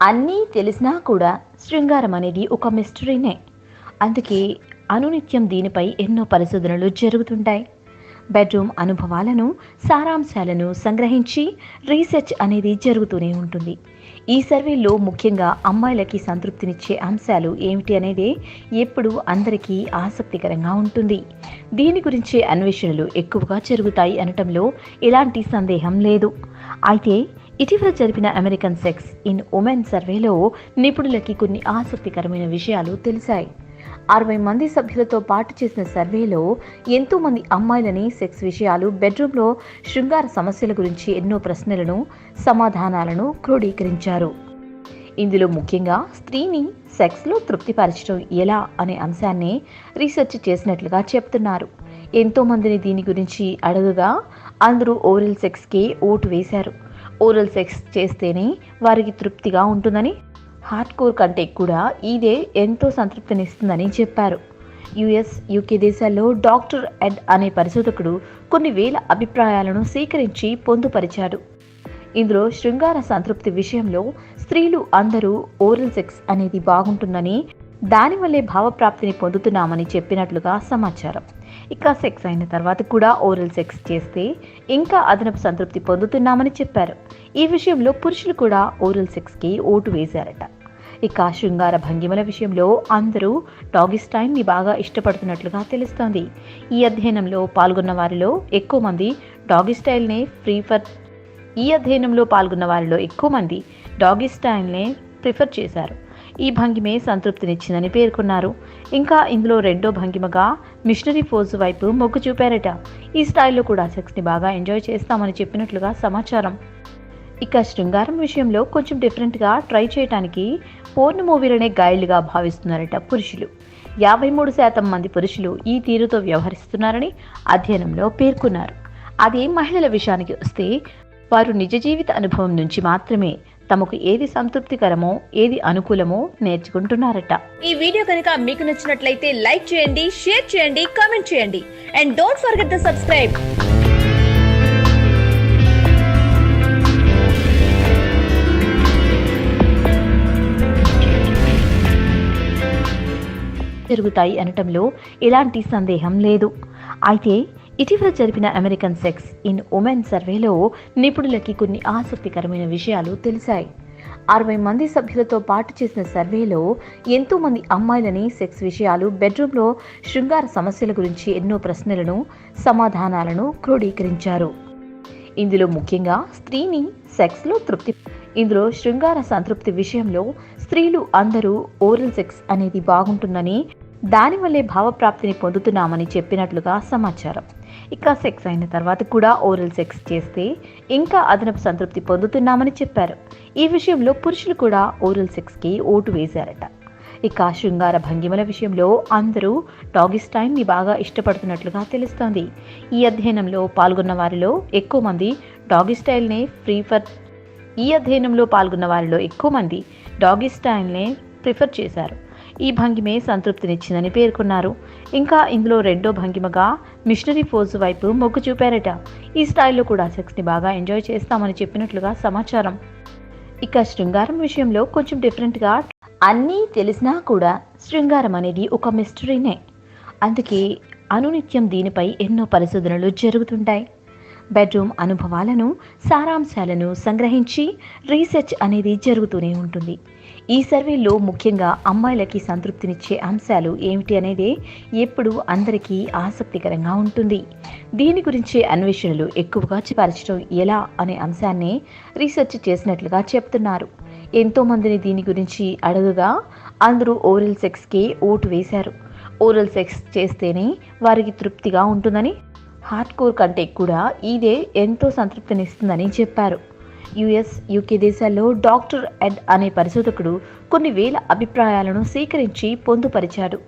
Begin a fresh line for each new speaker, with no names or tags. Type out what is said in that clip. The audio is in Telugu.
అన్నీ తెలిసినా కూడా శృంగారం అనేది ఒక మిస్టరీనే అందుకే అనునిత్యం దీనిపై ఎన్నో పరిశోధనలు జరుగుతుంటాయి. బెడ్రూమ్ అనుభవాలను సారాంశాలను సంగ్రహించి రీసెర్చ్ అనేది జరుగుతూనే ఉంటుంది. ఈ సర్వేలో ముఖ్యంగా అమ్మాయిలకి సంతృప్తినిచ్చే అంశాలు ఏమిటి అనేది ఎప్పుడు అందరికీ ఆసక్తికరంగా ఉంటుంది. దీని గురించే అన్వేషణలు ఎక్కువగా జరుగుతాయి అనటంలో ఎలాంటి సందేహం లేదు. అయితే ఇటీవల జరిపిన అమెరికన్ సెక్స్ ఇన్ ఉమెన్ సర్వేలో నిపుణులకి కొన్ని ఆసక్తికరమైన విషయాలు తెలిసాయి అరవై మంది సభ్యులతో పాటు చేసిన సర్వేలో ఎంతో మంది అమ్మాయిలని సెక్స్ విషయాలు బెడ్రూమ్లో శృంగార సమస్యల గురించి ఎన్నో ప్రశ్నలను సమాధానాలను క్రోడీకరించారు. ఇందులో ముఖ్యంగా స్త్రీని సెక్స్లో తృప్తిపరచడం ఎలా అనే అంశాన్ని రీసెర్చ్ చేసినట్లుగా చెప్తున్నారు. ఎంతో మందిని దీని గురించి అడగగా అందరూ ఓరల్ సెక్స్కి ఓటు వేశారు. ఓరల్ సెక్స్ చేస్తేనే వారికి తృప్తిగా ఉంటుందని హార్డ్ కోర్ కంటే కూడా ఇదే ఎంతో సంతృప్తినిస్తుందని చెప్పారు. యుఎస్ యూకే దేశాల్లో డాక్టర్ ఎడ్ అనే పరిశోధకుడు కొన్ని వేల అభిప్రాయాలను సేకరించి పొందుపరిచాడు. ఇందులో శృంగార సంతృప్తి విషయంలో స్త్రీలు అందరూ ఓరల్ సెక్స్ అనేది బాగుంటుందని దానివల్లే భావప్రాప్తిని పొందుతున్నామని చెప్పినట్లుగా సమాచారం. ఇక సెక్స్ అయిన తర్వాత కూడా ఓరల్ సెక్స్ చేస్తే ఇంకా అదనపు సంతృప్తి పొందుతున్నామని చెప్పారు. ఈ విషయంలో పురుషులు కూడా ఓరల్ సెక్స్కి ఓటు వేశారట. ఇక శృంగార భంగిమల విషయంలో అందరూ డాగి స్టైల్ని బాగా ఇష్టపడుతున్నట్లుగా తెలుస్తోంది. ఈ అధ్యయనంలో పాల్గొన్న వారిలో ఎక్కువ మంది డాగి స్టైల్నే ప్రిఫర్ ఈ అధ్యయనంలో పాల్గొన్న వారిలో ఎక్కువ మంది డాగి స్టైల్నే ప్రిఫర్ చేశారు. ఈ భంగిమే సంతృప్తినిచ్చిందని పేర్కొన్నారు. ఇంకా ఇందులో రెండో భంగిమగా మిషనరీ ఫోర్స్ వైపు మొగ్గు చూపారట. ఈ స్టైల్లో కూడా సెక్స్ని బాగా ఎంజాయ్ చేస్తామని చెప్పినట్లుగా సమాచారం. ఇక శృంగారం విషయంలో కొంచెం డిఫరెంట్గా ట్రై చేయడానికి పోర్న్ మూవీలనే గైడ్లుగా భావిస్తున్నారట పురుషులు. యాభై మూడు శాతం మంది పురుషులు ఈ తీరుతో వ్యవహరిస్తున్నారని అధ్యయనంలో పేర్కొన్నారు. అదే మహిళల విషయానికి వస్తే వారు నిజ జీవిత అనుభవం నుంచి మాత్రమే తమకు ఏది సంతృప్తికరమో ఏది అనుకూలమో నేర్చుకుంటున్నారట.
ఈ వీడియో కనుక మీకు నచ్చినట్లయితే లైక్ చేయండి షేర్ చేయండి కామెంట్ చేయండి. And don't forget the subscribe
జరుగుతాయి అనటంలో ఎలాంటి సందేహం లేదు. అయితే ఇటీవల జరిపిన అమెరికన్ సెక్స్ ఇన్ ఉమెన్ సర్వేలో నిపుణులకి కొన్ని ఆసక్తికరమైన విషయాలు తెలిసాయి అరవై మంది సభ్యులతో పాటు చేసిన సర్వేలో ఎంతో మంది అమ్మాయిలని సెక్స్ విషయాలు బెడ్రూమ్లో శృంగార సమస్యల గురించి ఎన్నో ప్రశ్నలను సమాధానాలను క్రోడీకరించారు. ఇందులో ముఖ్యంగా స్త్రీని సెక్స్లో తృప్తి ఇందులో శృంగార సంతృప్తి విషయంలో స్త్రీలు అందరూ ఓరల్ సెక్స్ అనేది బాగుంటుందని దానివల్లే భావప్రాప్తిని పొందుతున్నామని చెప్పినట్లుగా సమాచారం. ఇక సెక్స్ అయిన తర్వాత కూడా ఓరల్ సెక్స్ చేస్తే ఇంకా అదనపు సంతృప్తి పొందుతున్నామని చెప్పారు. ఈ విషయంలో పురుషులు కూడా ఓరల్ సెక్స్కి ఓటు వేశారట. ఇక శృంగార భంగిమల విషయంలో అందరూ డాగి స్టైల్ని బాగా ఇష్టపడుతున్నట్లుగా తెలుస్తోంది. ఈ అధ్యయనంలో పాల్గొన్న వారిలో ఎక్కువ మంది డాగి స్టైల్నే ప్రిఫర్ ఈ అధ్యయనంలో పాల్గొన్న వారిలో ఎక్కువ మంది డాగి స్టైల్నే ప్రిఫర్ చేశారు. ఈ భంగిమే సంతృప్తినిచ్చిందని పేర్కొన్నారు. ఇంకా ఇందులో రెండో భంగిమగా మిషనరీ ఫోజు వైపు మొగ్గు చూపారట. ఈ స్టైల్లో కూడా సెక్స్ని బాగా ఎంజాయ్ చేస్తామని చెప్పినట్లుగా సమాచారం. ఇక శృంగారం విషయంలో కొంచెం డిఫరెంట్గా అన్నీ తెలిసినా కూడా శృంగారం అనేది ఒక మిస్టరీనే అందుకే అనునిత్యం దీనిపై ఎన్నో పరిశోధనలు జరుగుతుంటాయి. బెడ్రూమ్ అనుభవాలను సారాంశాలను సంగ్రహించి రీసెర్చ్ అనేది జరుగుతూనే ఉంటుంది. ఈ సర్వేలో ముఖ్యంగా అమ్మాయిలకి సంతృప్తినిచ్చే అంశాలు ఏమిటి అనేది ఎప్పుడు అందరికీ ఆసక్తికరంగా ఉంటుంది. దీని గురించే అన్వేషణలు ఎక్కువగా పరచడం ఎలా అనే అంశాన్ని రీసెర్చ్ చేసినట్లుగా చెప్తున్నారు. ఎంతోమందిని దీని గురించి అడగగా అందరూ ఓరల్ సెక్స్కి ఓటు వేశారు. ఓరల్ సెక్స్ చేస్తేనే వారికి తృప్తిగా ఉంటుందని హార్డ్ కోర్ కంటే కూడా ఇదే ఎంతో సంతృప్తినిస్తుందని చెప్పారు. యుఎస్ యూకే దేశాల్లో డాక్టర్ ఎడ్ అనే పరిశోధకుడు కొన్ని వేల అభిప్రాయాలను సేకరించి పొందుపరిచాడు.